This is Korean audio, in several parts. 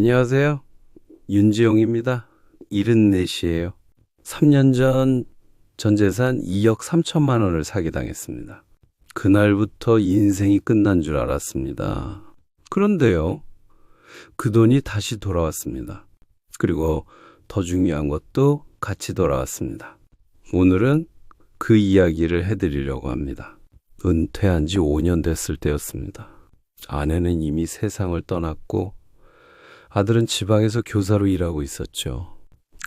안녕하세요. 윤지용입니다. 74시에요. 3년 전 전재산 2억 3천만 원을 사기당했습니다. 그날부터 인생이 끝난 줄 알았습니다. 그런데요, 그 돈이 다시 돌아왔습니다. 그리고 더 중요한 것도 같이 돌아왔습니다. 오늘은 그 이야기를 해드리려고 합니다. 은퇴한 지 5년 됐을 때였습니다. 아내는 이미 세상을 떠났고 아들은 지방에서 교사로 일하고 있었죠.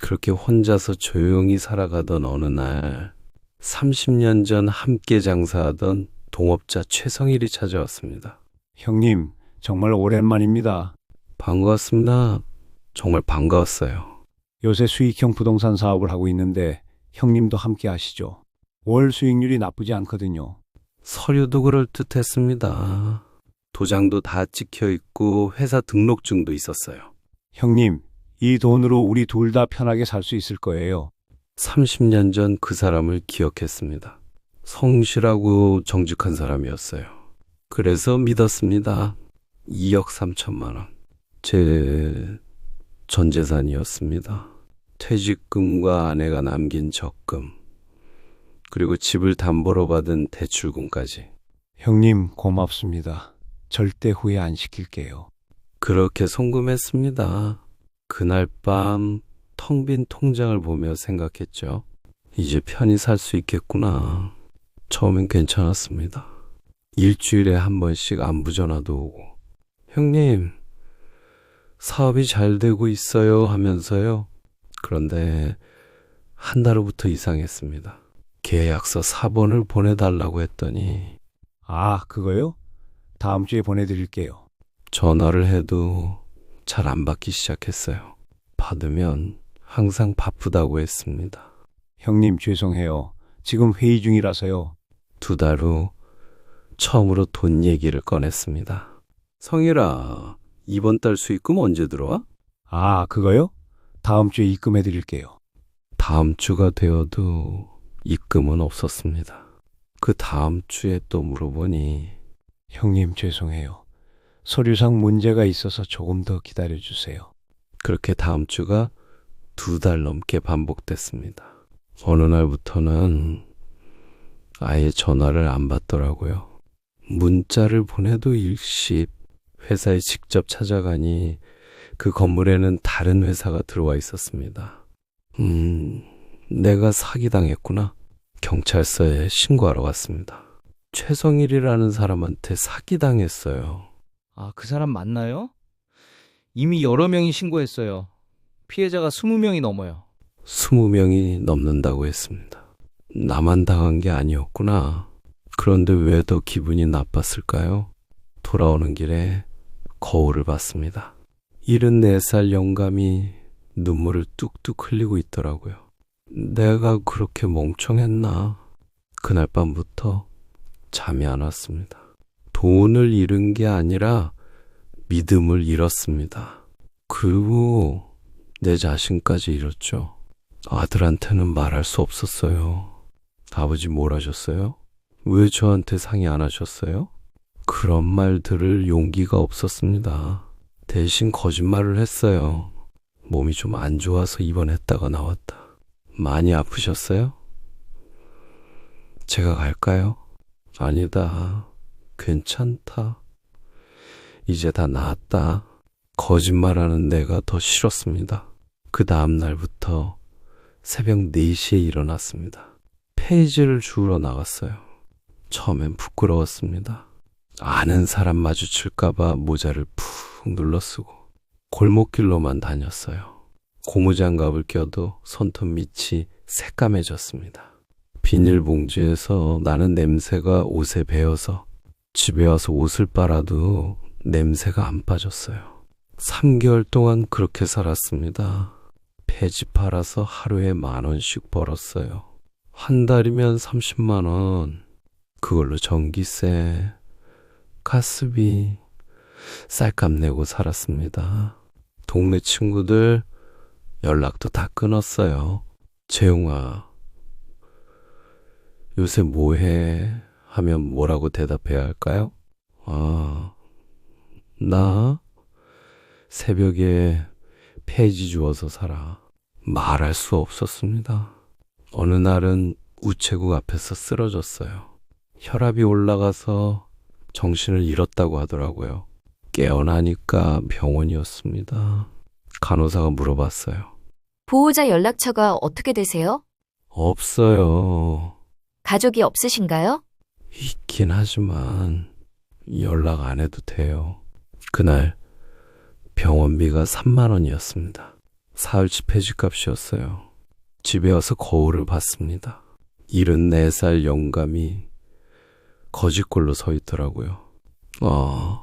그렇게 혼자서 조용히 살아가던 어느 날 30년 전 함께 장사하던 동업자 최성일이 찾아왔습니다. 형님, 정말 오랜만입니다. 반가웠습니다. 정말 반가웠어요. 요새 수익형 부동산 사업을 하고 있는데 형님도 함께 하시죠. 월 수익률이 나쁘지 않거든요. 서류도 그럴 듯 했습니다. 도장도 다 찍혀 있고 회사 등록증도 있었어요. 형님, 이 돈으로 우리 둘 다 편하게 살 수 있을 거예요. 30년 전 그 사람을 기억했습니다. 성실하고 정직한 사람이었어요. 그래서 믿었습니다. 2억 3천만 원. 제 전 재산이었습니다. 퇴직금과 아내가 남긴 적금, 그리고 집을 담보로 받은 대출금까지. 형님, 고맙습니다. 절대 후회 안 시킬게요. 그렇게 송금했습니다. 그날 밤 텅 빈 통장을 보며 생각했죠. 이제 편히 살 수 있겠구나. 처음엔 괜찮았습니다. 일주일에 한 번씩 안부 전화도 오고. 형님, 사업이 잘 되고 있어요 하면서요. 그런데 한 달 후부터 이상했습니다. 계약서 4번을 보내달라고 했더니 아, 그거요? 다음 주에 보내드릴게요. 전화를 해도 잘 안 받기 시작했어요. 받으면 항상 바쁘다고 했습니다. 형님, 죄송해요. 지금 회의 중이라서요. 두 달 후 처음으로 돈 얘기를 꺼냈습니다. 성일아, 이번 달 수익금 언제 들어와? 아, 그거요? 다음 주에 입금해 드릴게요. 다음 주가 되어도 입금은 없었습니다. 그 다음 주에 또 물어보니 형님, 죄송해요. 서류상 문제가 있어서 조금 더 기다려 주세요. 그렇게 다음 주가 두 달 넘게 반복됐습니다. 어느 날부터는 아예 전화를 안 받더라고요. 문자를 보내도 일십, 회사에 직접 찾아가니 그 건물에는 다른 회사가 들어와 있었습니다. 음, 내가 사기당했구나. 경찰서에 신고하러 갔습니다. 최성일이라는 사람한테 사기당했어요. 아, 그 사람 맞나요? 이미 여러 명이 신고했어요. 피해자가 20명이 넘어요. 스무 명이 넘는다고 했습니다. 나만 당한 게 아니었구나. 그런데 왜 더 기분이 나빴을까요? 돌아오는 길에 거울을 봤습니다. 74살 영감이 눈물을 뚝뚝 흘리고 있더라고요. 내가 그렇게 멍청했나? 그날 밤부터 잠이 안 왔습니다. 돈을 잃은 게 아니라 믿음을 잃었습니다. 그리고 내 자신까지 잃었죠. 아들한테는 말할 수 없었어요. 아버지 뭘 하셨어요? 왜 저한테 상의 안 하셨어요? 그런 말 들을 용기가 없었습니다. 대신 거짓말을 했어요. 몸이 좀 안 좋아서 입원했다가 나왔다. 많이 아프셨어요? 제가 갈까요? 아니다. 괜찮다. 이제 다 나았다. 거짓말하는 내가 더 싫었습니다. 그 다음 날부터 새벽 4시에 일어났습니다. 페이지를 주우러 나갔어요. 처음엔 부끄러웠습니다. 아는 사람 마주칠까봐 모자를 푹 눌러쓰고 골목길로만 다녔어요. 고무장갑을 껴도 손톱 밑이 새까매졌습니다. 비닐봉지에서 나는 냄새가 옷에 배어서 집에 와서 옷을 빨아도 냄새가 안 빠졌어요. 3개월 동안 그렇게 살았습니다. 폐지 팔아서 하루에 만 원씩 벌었어요. 한 달이면 30만 원. 그걸로 전기세, 가스비, 쌀값 내고 살았습니다. 동네 친구들 연락도 다 끊었어요. 재용아, 요새 뭐해? 하면 뭐라고 대답해야 할까요? 아, 나 새벽에 폐지 주어서 살아. 말할 수 없었습니다. 어느 날은 우체국 앞에서 쓰러졌어요. 혈압이 올라가서 정신을 잃었다고 하더라고요. 깨어나니까 병원이었습니다. 간호사가 물어봤어요. 보호자 연락처가 어떻게 되세요? 없어요. 가족이 없으신가요? 있긴 하지만 연락 안 해도 돼요. 그날 병원비가 3만 원이었습니다. 사흘치 폐지값이었어요. 집에 와서 거울을 봤습니다. 74살 영감이 거짓골로 서 있더라고요. 아,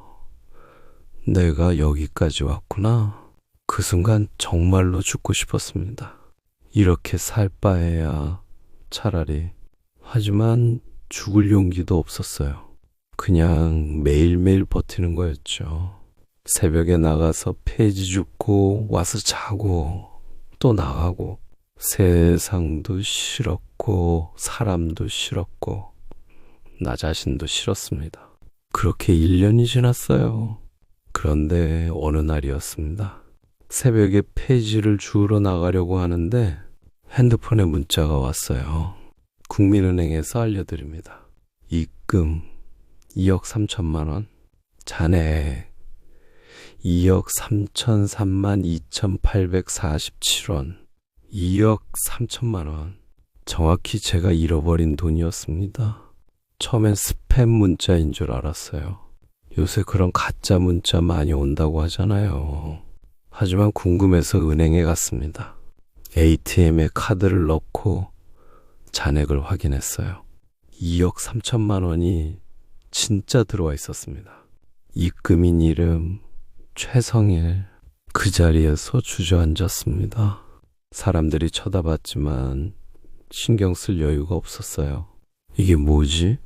내가 여기까지 왔구나. 그 순간 정말로 죽고 싶었습니다. 이렇게 살 바에야 차라리. 하지만 죽을 용기도 없었어요. 그냥 매일매일 버티는 거였죠. 새벽에 나가서 폐지 줍고 와서 자고 또 나가고 세상도 싫었고 사람도 싫었고 나 자신도 싫었습니다. 그렇게 1년이 지났어요. 그런데 어느 날이었습니다. 새벽에 폐지를 주우러 나가려고 하는데 핸드폰에 문자가 왔어요. 국민은행에서 알려드립니다. 입금 2억 3천만 원. 잔액 2억 3,003만 2,847원. 2억 3천만 원. 정확히 제가 잃어버린 돈이었습니다. 처음엔 스팸 문자인 줄 알았어요. 요새 그런 가짜 문자 많이 온다고 하잖아요. 하지만 궁금해서 은행에 갔습니다. ATM에 카드를 넣고 잔액을 확인했어요. 2억 3천만 원이 진짜 들어와 있었습니다. 입금인 이름 최성일 그 자리에서 주저앉았습니다. 사람들이 쳐다봤지만 신경 쓸 여유가 없었어요. 이게 뭐지?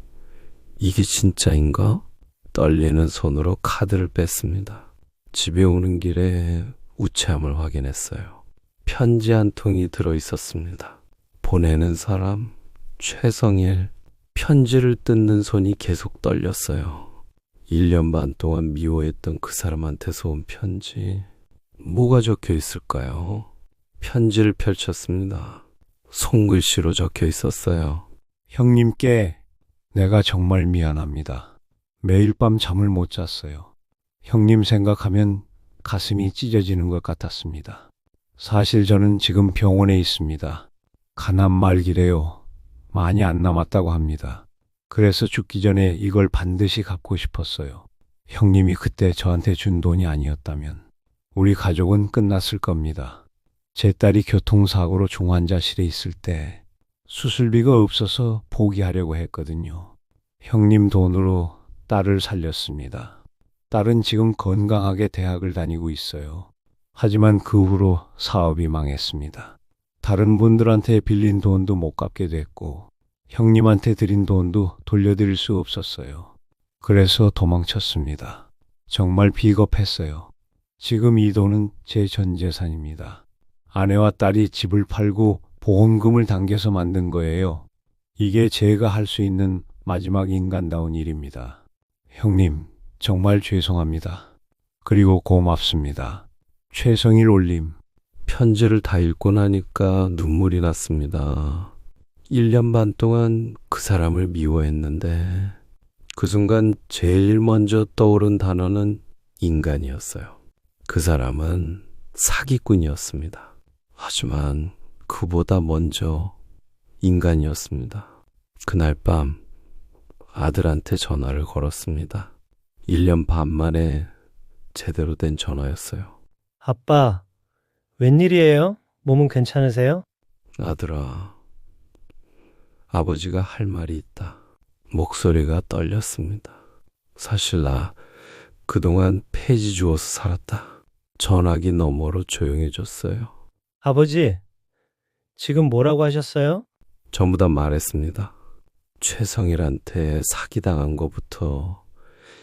이게 진짜인가? 떨리는 손으로 카드를 뺐습니다. 집에 오는 길에 우체함을 확인했어요. 편지 한 통이 들어 있었습니다. 보내는 사람 최성일 편지를 뜯는 손이 계속 떨렸어요. 1년 반 동안 미워했던 그 사람한테서 온 편지 뭐가 적혀 있을까요? 편지를 펼쳤습니다. 손글씨로 적혀 있었어요. 형님께 내가 정말 미안합니다. 매일 밤 잠을 못 잤어요. 형님 생각하면 가슴이 찢어지는 것 같았습니다. 사실 저는 지금 병원에 있습니다. 가난 말기래요. 많이 안 남았다고 합니다. 그래서 죽기 전에 이걸 반드시 갚고 싶었어요. 형님이 그때 저한테 준 돈이 아니었다면 우리 가족은 끝났을 겁니다. 제 딸이 교통사고로 중환자실에 있을 때 수술비가 없어서 포기하려고 했거든요. 형님 돈으로 딸을 살렸습니다. 딸은 지금 건강하게 대학을 다니고 있어요. 하지만 그 후로 사업이 망했습니다. 다른 분들한테 빌린 돈도 못 갚게 됐고, 형님한테 드린 돈도 돌려드릴 수 없었어요. 그래서 도망쳤습니다. 정말 비겁했어요. 지금 이 돈은 제 전 재산입니다. 아내와 딸이 집을 팔고 보험금을 당겨서 만든 거예요. 이게 제가 할 수 있는 마지막 인간다운 일입니다. 형님, 정말 죄송합니다. 그리고 고맙습니다. 최성일 올림. 편지를 다 읽고 나니까 눈물이 났습니다. 1년 반 동안 그 사람을 미워했는데 그 순간 제일 먼저 떠오른 단어는 인간이었어요. 그 사람은 사기꾼이었습니다. 하지만 그보다 먼저 인간이었습니다. 그날 밤 아들한테 전화를 걸었습니다. 1년 반 만에 제대로 된 전화였어요. 아빠, 웬일이에요? 몸은 괜찮으세요? 아들아, 아버지가 할 말이 있다. 목소리가 떨렸습니다. 사실 나 그동안 폐지 주워서 살았다. 전화기 너머로 조용해졌어요. 아버지, 지금 뭐라고 하셨어요? 전부 다 말했습니다. 최성일한테 사기당한 것부터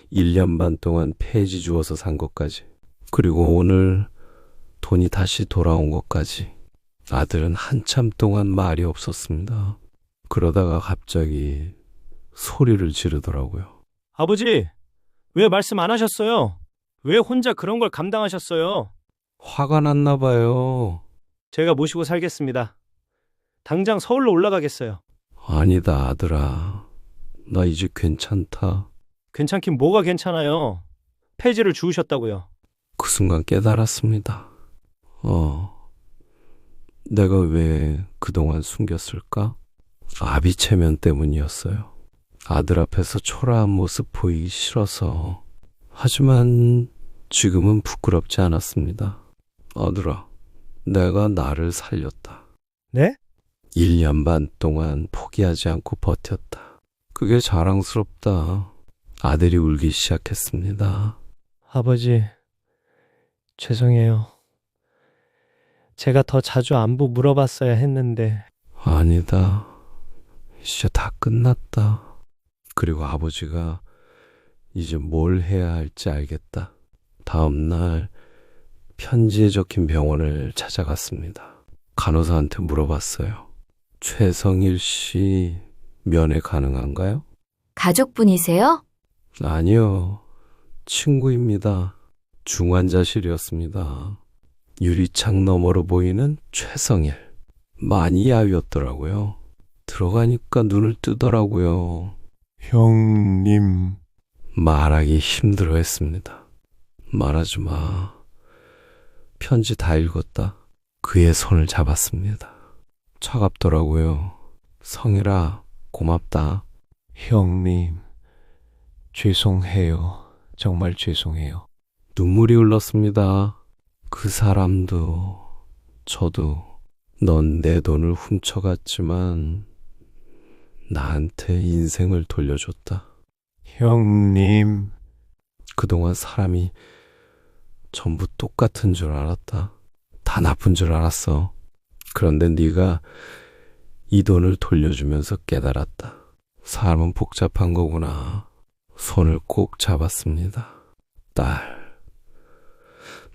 1년 반 동안 폐지 주워서 산 것까지, 그리고 오늘 돈이 다시 돌아온 것까지. 아들은 한참 동안 말이 없었습니다. 그러다가 갑자기 소리를 지르더라고요. 아버지, 왜 말씀 안 하셨어요? 왜 혼자 그런 걸 감당하셨어요? 화가 났나 봐요. 제가 모시고 살겠습니다. 당장 서울로 올라가겠어요. 아니다, 아들아. 나 이제 괜찮다. 괜찮긴 뭐가 괜찮아요. 폐지를 주우셨다고요. 그 순간 깨달았습니다. 어, 내가 왜 그동안 숨겼을까? 아비 체면 때문이었어요. 아들 앞에서 초라한 모습 보이기 싫어서. 하지만 지금은 부끄럽지 않았습니다. 아들아, 내가 나를 살렸다. 네? 1년 반 동안 포기하지 않고 버텼다. 그게 자랑스럽다. 아들이 울기 시작했습니다. 아버지, 죄송해요. 제가 더 자주 안부 물어봤어야 했는데, 아니다. 이제 다 끝났다. 그리고 아버지가 이제 뭘 해야 할지 알겠다. 다음 날 편지에 적힌 병원을 찾아갔습니다. 간호사한테 물어봤어요. 최성일 씨 면회 가능한가요? 가족분이세요? 아니요. 친구입니다. 중환자실이었습니다. 유리창 너머로 보이는 최성일. 많이 야위었더라고요. 들어가니까 눈을 뜨더라고요. 형님, 말하기 힘들어 했습니다. 말하지 마. 편지 다 읽었다. 그의 손을 잡았습니다. 차갑더라고요. 성일아, 고맙다. 형님, 죄송해요. 정말 죄송해요. 눈물이 흘렀습니다. 그 사람도, 저도, 넌 내 돈을 훔쳐갔지만, 나한테 인생을 돌려줬다. 형님, 그동안 사람이 전부 똑같은 줄 알았다. 다 나쁜 줄 알았어. 그런데 네가 이 돈을 돌려주면서 깨달았다. 사람은 복잡한 거구나. 손을 꼭 잡았습니다. 딸,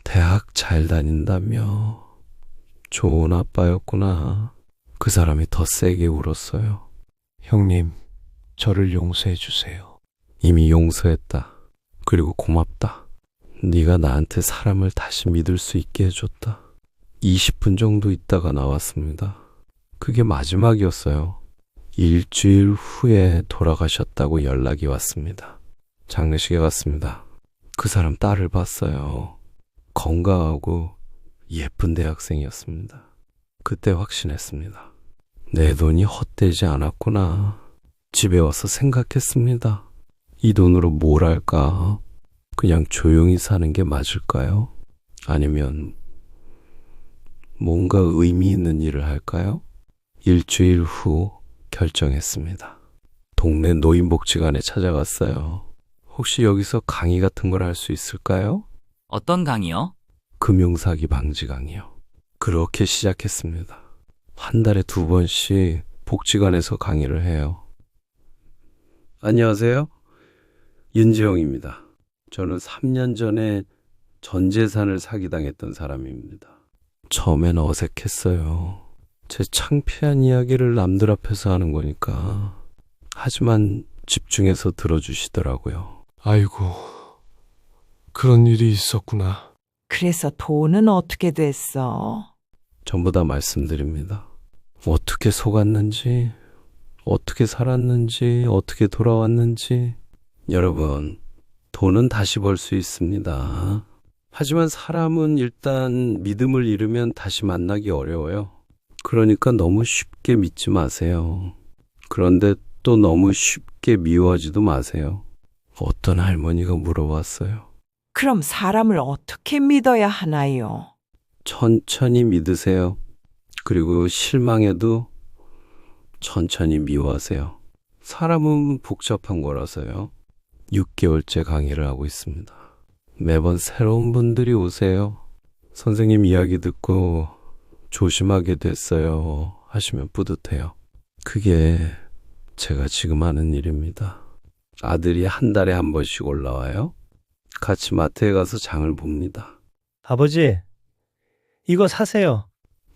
대학 잘 다닌다며. 좋은 아빠였구나. 그 사람이 더 세게 울었어요. 형님, 저를 용서해 주세요. 이미 용서했다. 그리고 고맙다. 네가 나한테 사람을 다시 믿을 수 있게 해줬다. 20분 정도 있다가 나왔습니다. 그게 마지막이었어요. 일주일 후에 돌아가셨다고 연락이 왔습니다. 장례식에 갔습니다. 그 사람 딸을 봤어요. 건강하고 예쁜 대학생이었습니다. 그때 확신했습니다. 내 돈이 헛되지 않았구나. 집에 와서 생각했습니다. 이 돈으로 뭘 할까? 그냥 조용히 사는 게 맞을까요? 아니면 뭔가 의미 있는 일을 할까요? 일주일 후 결정했습니다. 동네 노인복지관에 찾아갔어요. 혹시 여기서 강의 같은 걸 할 수 있을까요? 어떤 강의요? 금융사기 방지 강의요. 그렇게 시작했습니다. 한 달에 두 번씩 복지관에서 강의를 해요. 안녕하세요. 윤지영입니다. 저는 3년 전에 전 재산을 사기당했던 사람입니다. 처음엔 어색했어요. 제 창피한 이야기를 남들 앞에서 하는 거니까. 하지만 집중해서 들어주시더라고요. 아이고, 그런 일이 있었구나. 그래서 돈은 어떻게 됐어? 전부 다 말씀드립니다. 어떻게 속았는지, 어떻게 살았는지, 어떻게 돌아왔는지. 여러분, 돈은 다시 벌 수 있습니다. 하지만 사람은 일단 믿음을 잃으면 다시 만나기 어려워요. 그러니까 너무 쉽게 믿지 마세요. 그런데 또 너무 쉽게 미워하지도 마세요. 어떤 할머니가 물어봤어요. 그럼 사람을 어떻게 믿어야 하나요? 천천히 믿으세요. 그리고 실망해도 천천히 미워하세요. 사람은 복잡한 거라서요. 6개월째 강의를 하고 있습니다. 매번 새로운 분들이 오세요. 선생님 이야기 듣고 조심하게 됐어요. 하시면 뿌듯해요. 그게 제가 지금 하는 일입니다. 아들이 한 달에 한 번씩 올라와요. 같이 마트에 가서 장을 봅니다. 아버지, 이거 사세요.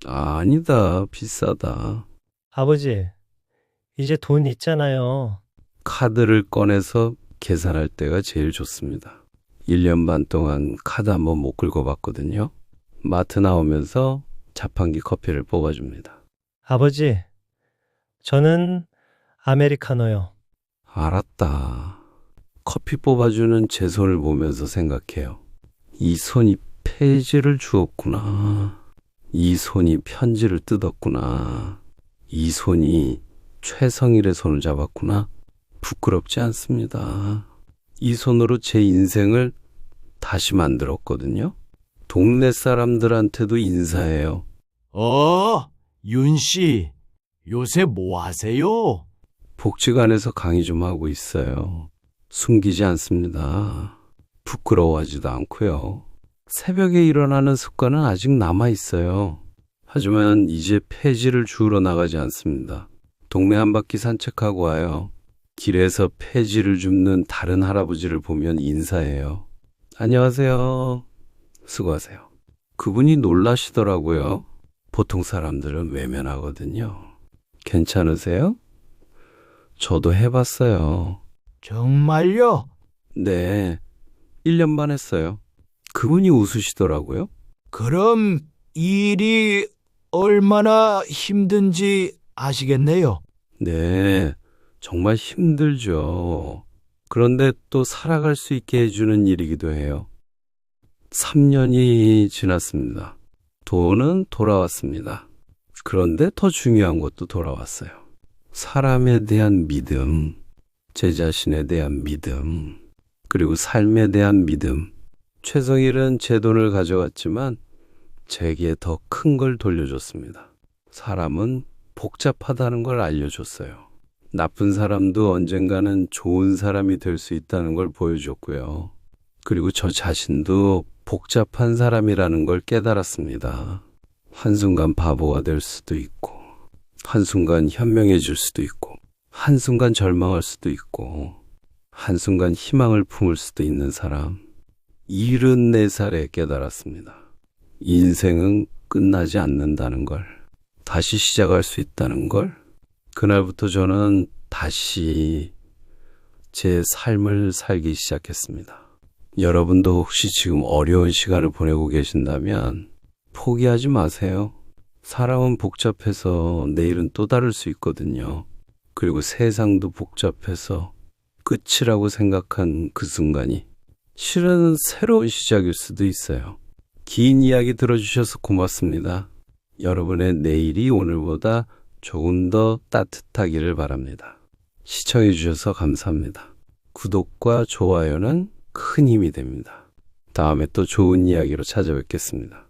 아, 아니다. 비싸다. 아버지, 이제 돈 있잖아요. 카드를 꺼내서 계산할 때가 제일 좋습니다. 1년 반 동안 카드 한 번 못 긁어봤거든요. 마트 나오면서 자판기 커피를 뽑아줍니다. 아버지, 저는 아메리카노요. 알았다. 커피 뽑아주는 제 손을 보면서 생각해요. 이 손이 페이지를 주었구나. 이 손이 편지를 뜯었구나. 이 손이 최성일의 손을 잡았구나. 부끄럽지 않습니다. 이 손으로 제 인생을 다시 만들었거든요. 동네 사람들한테도 인사해요. 어, 윤 씨, 요새 뭐 하세요? 복지관에서 강의 좀 하고 있어요. 숨기지 않습니다. 부끄러워하지도 않고요. 새벽에 일어나는 습관은 아직 남아 있어요. 하지만 이제 폐지를 주우러 나가지 않습니다. 동네 한 바퀴 산책하고 와요. 길에서 폐지를 줍는 다른 할아버지를 보면 인사해요. 안녕하세요. 수고하세요. 그분이 놀라시더라고요. 보통 사람들은 외면하거든요. 괜찮으세요? 저도 해봤어요. 정말요? 네. 1년 반 했어요. 그분이 웃으시더라고요. 그럼 일이 얼마나 힘든지 아시겠네요. 네. 정말 힘들죠. 그런데 또 살아갈 수 있게 해주는 일이기도 해요. 3년이 지났습니다. 돈은 돌아왔습니다. 그런데 더 중요한 것도 돌아왔어요. 사람에 대한 믿음, 제 자신에 대한 믿음, 그리고 삶에 대한 믿음. 최성일은 제 돈을 가져갔지만 제게 더 큰 걸 돌려줬습니다. 사람은 복잡하다는 걸 알려줬어요. 나쁜 사람도 언젠가는 좋은 사람이 될 수 있다는 걸 보여줬고요. 그리고 저 자신도 복잡한 사람이라는 걸 깨달았습니다. 한순간 바보가 될 수도 있고, 한순간 현명해질 수도 있고, 한순간 절망할 수도 있고, 한순간 희망을 품을 수도 있는 사람. 74살에 깨달았습니다. 인생은 끝나지 않는다는 걸, 다시 시작할 수 있다는 걸, 그날부터 저는 다시 제 삶을 살기 시작했습니다. 여러분도 혹시 지금 어려운 시간을 보내고 계신다면 포기하지 마세요. 사람은 복잡해서 내일은 또 다를 수 있거든요. 그리고 세상도 복잡해서 끝이라고 생각한 그 순간이 실은 새로운 시작일 수도 있어요. 긴 이야기 들어주셔서 고맙습니다. 여러분의 내일이 오늘보다 조금 더 따뜻하기를 바랍니다. 시청해 주셔서 감사합니다. 구독과 좋아요는 큰 힘이 됩니다. 다음에 또 좋은 이야기로 찾아뵙겠습니다.